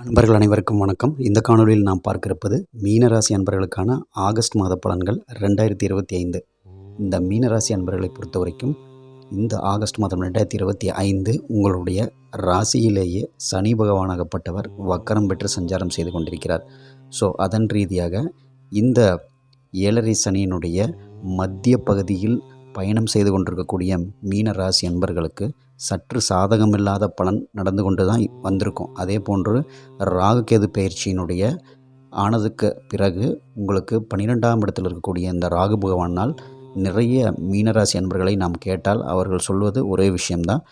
அன்பர்கள் அனைவருக்கும் வணக்கம். இந்த காணொளியில் நாம் பார்க்கிறப்பது மீனராசி அன்பர்களுக்கான ஆகஸ்ட் மாத பலன்கள் ரெண்டாயிரத்தி இருபத்தி ஐந்து. இந்த மீனராசி அன்பர்களை பொறுத்த வரைக்கும் இந்த ஆகஸ்ட் மாதம் ரெண்டாயிரத்தி இருபத்தி ஐந்து உங்களுடைய ராசியிலேயே சனி பகவானாகப்பட்டவர் வக்கரம் பெற்று சஞ்சாரம் செய்து கொண்டிருக்கிறார். ஸோ அதன் ரீதியாக இந்த ஏழரை சனியினுடைய மத்திய பகுதியில் பயணம் செய்து கொண்டிருக்கக்கூடிய மீன ராசி அன்பர்களுக்கு சற்று சாதகமில்லாத பலன் நடந்து கொண்டு தான் வந்திருக்கும். அதே போன்று ராகுகேது பயிற்சியினுடைய ஆனதுக்கு பிறகு உங்களுக்கு பன்னிரெண்டாம் இடத்தில் இருக்கக்கூடிய இந்த ராகு பகவானால் நிறைய மீனராசி அன்பர்களை நாம் கேட்டால் அவர்கள் சொல்வது ஒரே விஷயம்தான்.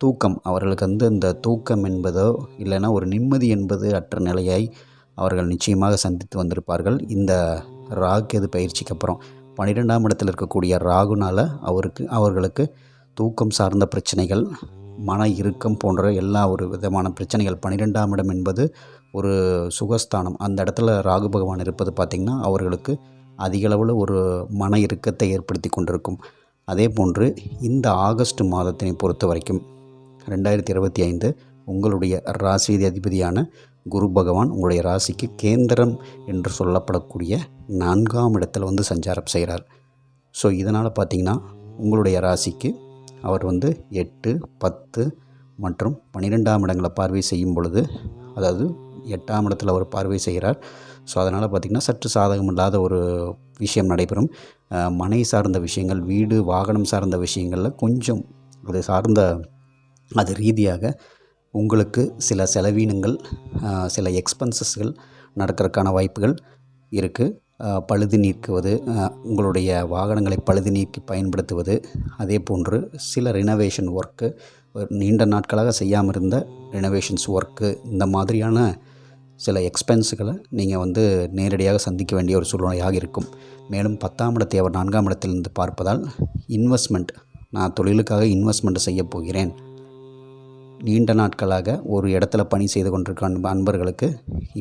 தூக்கம் அவர்களுக்கு வந்து இந்த தூக்கம் என்பதோ இல்லைன்னா ஒரு நிம்மதி என்பது அற்ற நிலையை அவர்கள் நிச்சயமாக சந்தித்து வந்திருப்பார்கள். இந்த ராகு கேது பயிற்சிக்கு அப்புறம் பன்னிரெண்டாம் இடத்தில் இருக்கக்கூடிய ராகுனால் அவருக்கு அவர்களுக்கு தூக்கம் சார்ந்த பிரச்சனைகள் மன இறுக்கம் போன்ற எல்லா ஒரு விதமான பிரச்சனைகள். பன்னிரெண்டாம் இடம் என்பது ஒரு சுகஸ்தானம். அந்த இடத்துல ராகு பகவான் இருப்பது பார்த்திங்கன்னா அவர்களுக்கு அதிகளவில் ஒரு மன இறுக்கத்தை ஏற்படுத்தி கொண்டிருக்கும். அதே போன்று இந்த ஆகஸ்ட் மாதத்தினை பொறுத்த வரைக்கும் ரெண்டாயிரத்தி இருபத்தி ஐந்து உங்களுடைய ராசி அதிபதியான குரு பகவான் உங்களுடைய ராசிக்கு கேந்திரம் என்று சொல்லப்படக்கூடிய நான்காம் இடத்துல வந்து சஞ்சாரம் செய்கிறார். ஸோ இதனால் பார்த்திங்கன்னா உங்களுடைய ராசிக்கு அவர் வந்து எட்டு பத்து மற்றும் பன்னிரெண்டாம் இடங்களை பார்வை செய்யும் பொழுது அதாவது எட்டாம் இடத்துல அவர் பார்வை செய்கிறார். ஸோ அதனால் பார்த்திங்கன்னா சற்று சாதகம் இல்லாத ஒரு விஷயம் நடைபெறும். மனை சார்ந்த விஷயங்கள் வீடு வாகனம் சார்ந்த விஷயங்களில் கொஞ்சம் அது சார்ந்த அது ரீதியாக உங்களுக்கு சில செலவீனங்கள் சில எக்ஸ்பென்சஸ்கள் நடக்கிறதுக்கான வாய்ப்புகள் இருக்குது பழுது நீக்குவது உங்களுடைய வாகனங்களை பழுது நீக்கி பயன்படுத்துவது அதே போன்று சில ரினோவேஷன் ஒர்க்கு நீண்ட நாட்களாக செய்யாமல் இருந்த ரினோவேஷன்ஸ் ஒர்க்கு இந்த மாதிரியான சில எக்ஸ்பென்ஸுகளை நீங்கள் வந்து நேரடியாக சந்திக்க வேண்டிய ஒரு சூழ்நிலையாக இருக்கும். மேலும் பத்தாம் இடத்தை அவர் நான்காம் இடத்திலிருந்து பார்ப்பதால் இன்வெஸ்ட்மெண்ட் நான் தொழிலுக்காக இன்வெஸ்ட்மெண்ட் செய்ய போகிறேன். நீண்ட நாட்களாக ஒரு இடத்துல பணி செய்து கொண்டிருக்க அன்பர்களுக்கு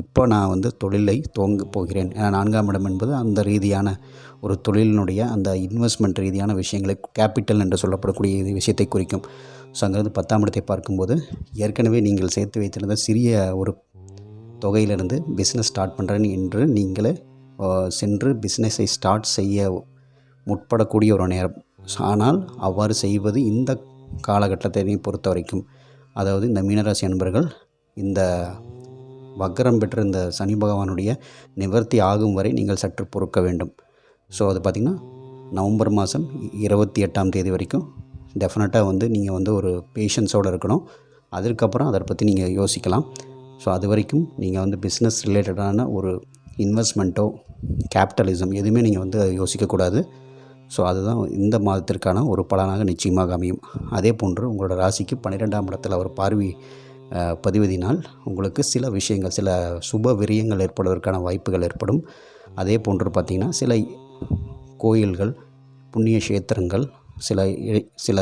இப்போ நான் வந்து தொழிலை துவங்க போகிறேன். ஏன்னா நான்காம் இடம் என்பது அந்த ரீதியான ஒரு தொழிலினுடைய அந்த இன்வெஸ்ட்மெண்ட் ரீதியான விஷயங்களை கேபிட்டல் என்று சொல்லப்படக்கூடிய விஷயத்தை குறிக்கும். ஸோ அங்கேருந்து பத்தாம் இடத்தை பார்க்கும்போது ஏற்கனவே நீங்கள் சேர்த்து வைத்திருந்த சிறிய ஒரு தொகையிலிருந்து பிஸ்னஸ் ஸ்டார்ட் பண்ணுறேன் என்று நீங்களே சென்று பிஸ்னஸை ஸ்டார்ட் செய்ய முற்படக்கூடிய ஒரு நேரம். ஆனால் அவ்வாறு செய்வது இந்த காலகட்டத்தை பொறுத்த வரைக்கும் அதாவது இந்த மீனராசி அன்பர்கள் இந்த வக்கரம் பெற்ற இந்த சனி பகவானுடைய நிவர்த்தி ஆகும் வரை நீங்கள் சற்று பொறுக்க வேண்டும். ஸோ அது பார்த்திங்கன்னா நவம்பர் மாதம் இருபத்தி எட்டாம் தேதி வரைக்கும் டெஃபினட்டாக வந்து நீங்கள் வந்து ஒரு பேஷன்ஸோடு இருக்கணும். அதற்கப்புறம் அதை பற்றி நீங்கள் யோசிக்கலாம். ஸோ அது வரைக்கும் நீங்கள் வந்து பிஸ்னஸ் ரிலேட்டடான ஒரு இன்வெஸ்ட்மெண்ட்டோ கேபிட்டலிசம் எதுவுமே நீங்கள் வந்து யோசிக்கக்கூடாது ஸோ அதுதான் இந்த மாதத்திற்கான ஒரு பலனாக நிச்சயமாக அமையும். அதே போன்று உங்களோட ராசிக்கு பன்னிரெண்டாம் இடத்தில் அவர் பார்வை பதிவதினால் உங்களுக்கு சில விஷயங்கள் சில சுப விரியங்கள் ஏற்படுவதற்கான வாய்ப்புகள் ஏற்படும். அதே போன்று பார்த்திங்கன்னா சில கோயில்கள் புண்ணிய கஷேத்திரங்கள் சில சில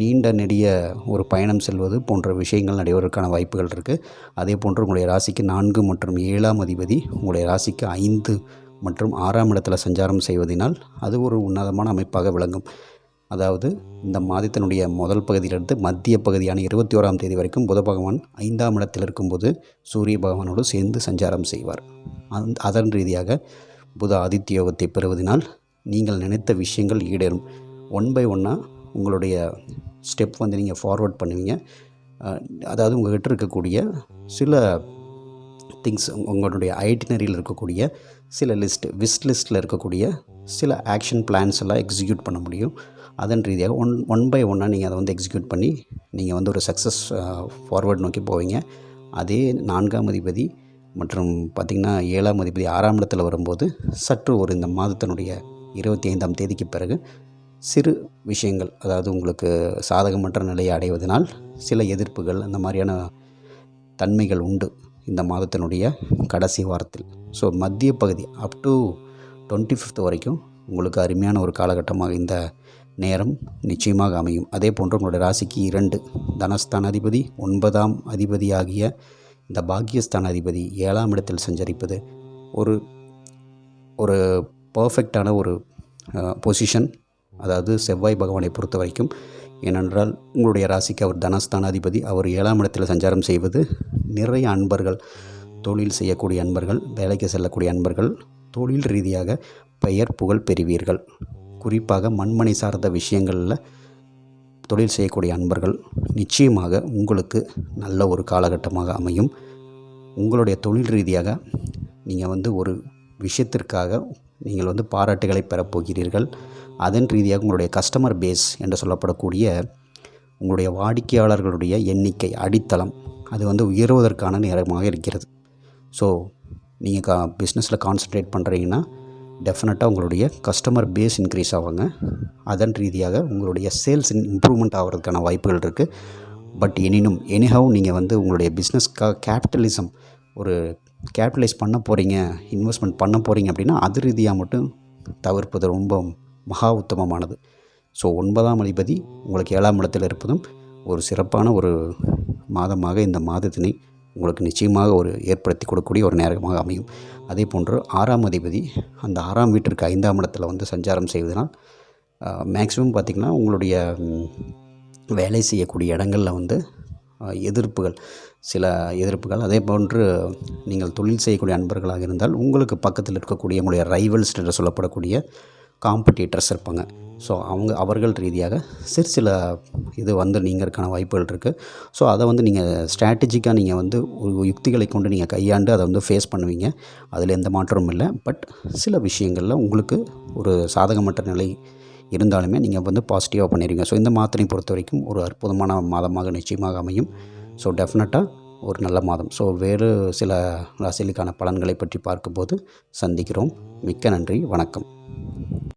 நீண்ட நெடிய ஒரு பயணம் செல்வது போன்ற விஷயங்கள் நடைபெறுவதற்கான வாய்ப்புகள் இருக்குது அதே போன்று உங்களுடைய ராசிக்கு நான்கு மற்றும் ஏழாம் அதிபதி உங்களுடைய ராசிக்கு ஐந்து மற்றும் ஆறாம் இடத்தில் சஞ்சாரம் செய்வதனால் அது ஒரு உன்னதமான அமைப்பாக விளங்கும். அதாவது இந்த மாதத்தினுடைய முதல் பகுதியிலிருந்து மத்திய பகுதியான இருபத்தி ஓராம் தேதி வரைக்கும் புத பகவான் ஐந்தாம் இடத்தில் இருக்கும்போது சூரிய பகவானோடு சேர்ந்து சஞ்சாரம் செய்வார். அந் அதன் ரீதியாக புத ஆதித்ய யோகத்தை பெறுவதனால் நீங்கள் நினைத்த விஷயங்கள் ஈடேறும். ஒன் பை ஒன்னாக உங்களுடைய ஸ்டெப் வந்து நீங்கள் ஃபார்வர்ட் பண்ணுவீங்க. அதாவது உங்கள்கிட்ட இருக்கக்கூடிய சில திங்ஸ் உங்களுடைய ஐட்டினரியில் இருக்கக்கூடிய சில லிஸ்ட் விஸ்ட் லிஸ்ட்டில் இருக்கக்கூடிய சில ஆக்ஷன் பிளான்ஸ் எல்லாம் எக்ஸிக்யூட் பண்ண முடியும். அதன் ரீதியாக ஒன் ஒன் பை ஒன்னாக நீங்கள் அதை வந்து எக்ஸிக்யூட் பண்ணி நீங்கள் வந்து ஒரு சக்ஸஸ் ஃபார்வர்ட் நோக்கி போவீங்க. அதே நான்காம் அதிபதி மற்றும் பார்த்திங்கன்னா ஏழாம் அதிபதி ஆறாம் இடத்துல வரும்போது சற்று ஒரு இந்த மாதத்தினுடைய இருபத்தி ஐந்தாம் தேதிக்கு பிறகு சிறு விஷயங்கள் அதாவது உங்களுக்கு சாதகமற்ற நிலையை அடைவதனால் சில எதிர்ப்புகள் அந்த மாதிரியான தன்மைகள் உண்டு இந்த மாதத்தினுடைய கடைசி வாரத்தில். ஸோ மத்திய பகுதி அப் டு டுவெண்ட்டி ஃபிஃப்த் வரைக்கும் உங்களுக்கு அருமையான ஒரு காலகட்டமாக இந்த நேரம் நிச்சயமாக அமையும். அதே போன்று உங்களுடைய ராசிக்கு இரண்டு தனஸ்தான அதிபதி ஒன்பதாம் அதிபதி ஆகிய இந்த பாக்கியஸ்தான அதிபதி ஏழாம் இடத்தில் சஞ்சரிப்பது ஒரு ஒரு பர்ஃபெக்டான ஒரு பொசிஷன் அதாவது செவ்வாய் பகவானை பொறுத்த வரைக்கும் ஏனென்றால் உங்களுடைய ராசிக்கு அவர் தனஸ்தானாதிபதி அவர் ஏழாம் இடத்தில் சஞ்சாரம் செய்வது நிறைய அன்பர்கள். தொழில் செய்யக்கூடிய அன்பர்கள் வேலைக்கு செல்லக்கூடிய அன்பர்கள் தொழில் ரீதியாக பெயர் புகழ் பெறுவீர்கள். குறிப்பாக மண்மனை சார்ந்த விஷயங்களில் தொழில் செய்யக்கூடிய அன்பர்கள் நிச்சயமாக உங்களுக்கு நல்ல ஒரு காலகட்டமாக அமையும். உங்களுடைய தொழில் ரீதியாக நீங்கள் வந்து ஒரு விஷயத்திற்காக நீங்கள் வந்து பாராட்டுகளை பெறப்போகிறீர்கள் அதன் ரீதியாக உங்களுடைய கஸ்டமர் பேஸ் என்று சொல்லப்படக்கூடிய உங்களுடைய வாடிக்கையாளர்களுடைய எண்ணிக்கை அடித்தளம் அது வந்து உயர்வதற்கான நேரமாக இருக்கிறது. ஸோ நீங்கள் கா பிஸ்னஸில் கான்சன்ட்ரேட் பண்ணுறீங்கன்னா டெஃபினட்டாக உங்களுடைய கஸ்டமர் பேஸ் இன்க்ரீஸ் ஆவாங்க அதன் ரீதியாக உங்களுடைய சேல்ஸ் இம்ப்ரூவ்மெண்ட் ஆகிறதுக்கான வாய்ப்புகள் இருக்குது பட் எனினும் எனிஹவ் நீங்கள் வந்து உங்களுடைய பிஸ்னஸ்க்காக கேபிட்டலிசம் ஒரு கேபிட்டலைஸ் பண்ண போகிறீங்க இன்வெஸ்ட்மெண்ட் பண்ண போகிறீங்க அப்படின்னா அது ரீதியாக மட்டும் தவிர்ப்பது ரொம்ப மகா உத்தமமானது. ஸோ ஒன்பதாம் அதிபதி உங்களுக்கு ஏழாம் இடத்தில் இருப்பதும் ஒரு சிறப்பான ஒரு மாதமாக இந்த மாதத்தினை உங்களுக்கு நிச்சயமாக ஒரு ஏற்படுத்தி கொடுக்கக்கூடிய ஒரு நேரமாக அமையும். அதே போன்று ஆறாம் அதிபதி அந்த ஆறாம் வீட்டிற்கு ஐந்தாம் இடத்துல வந்து சஞ்சாரம் செய்வதனால் மேக்ஸிமம் பார்த்திங்கன்னா உங்களுடைய வேலை செய்யக்கூடிய இடங்களில் வந்து எதிர்ப்புகள் சில எதிர்ப்புகள். அதே போன்று நீங்கள் தொழில் செய்யக்கூடிய அன்பர்களாக இருந்தால் உங்களுக்கு பக்கத்தில் இருக்கக்கூடிய உங்களுடைய ரைவல்ஸ் என்று சொல்லப்படக்கூடிய காம்படிட்டர்ஸ் இருப்பாங்க. ஸோ அவங்க அவர்கள் ரீதியாக சிறு சில இது வந்து நீங்கிறதுக்கான வாய்ப்புகள் இருக்குது ஸோ அதை வந்து நீங்கள் ஸ்ட்ராட்டஜிக்காக நீங்கள் வந்து ஒரு யுக்திகளை கொண்டு நீங்கள் கையாண்டு அதை வந்து ஃபேஸ் பண்ணுவீங்க. அதில் எந்த மாற்றமும் இல்லை. பட் சில விஷயங்களில் உங்களுக்கு ஒரு சாதகமற்ற நிலை இருந்தாலுமே நீங்கள் வந்து பாசிட்டிவாக பண்ணிடுவீங்க ஸோ இந்த மாதத்தை பொறுத்த வரைக்கும் ஒரு அற்புதமான மாதமாக நிச்சயமாக அமையும். ஸோ டெஃபினட்டாக ஒரு நல்ல மாதம். ஸோ வேறு சில ராசிகளுக்கான பலன்களை பற்றி பார்க்கும்போது சந்திக்கிறோம். மிக்க நன்றி. வணக்கம்.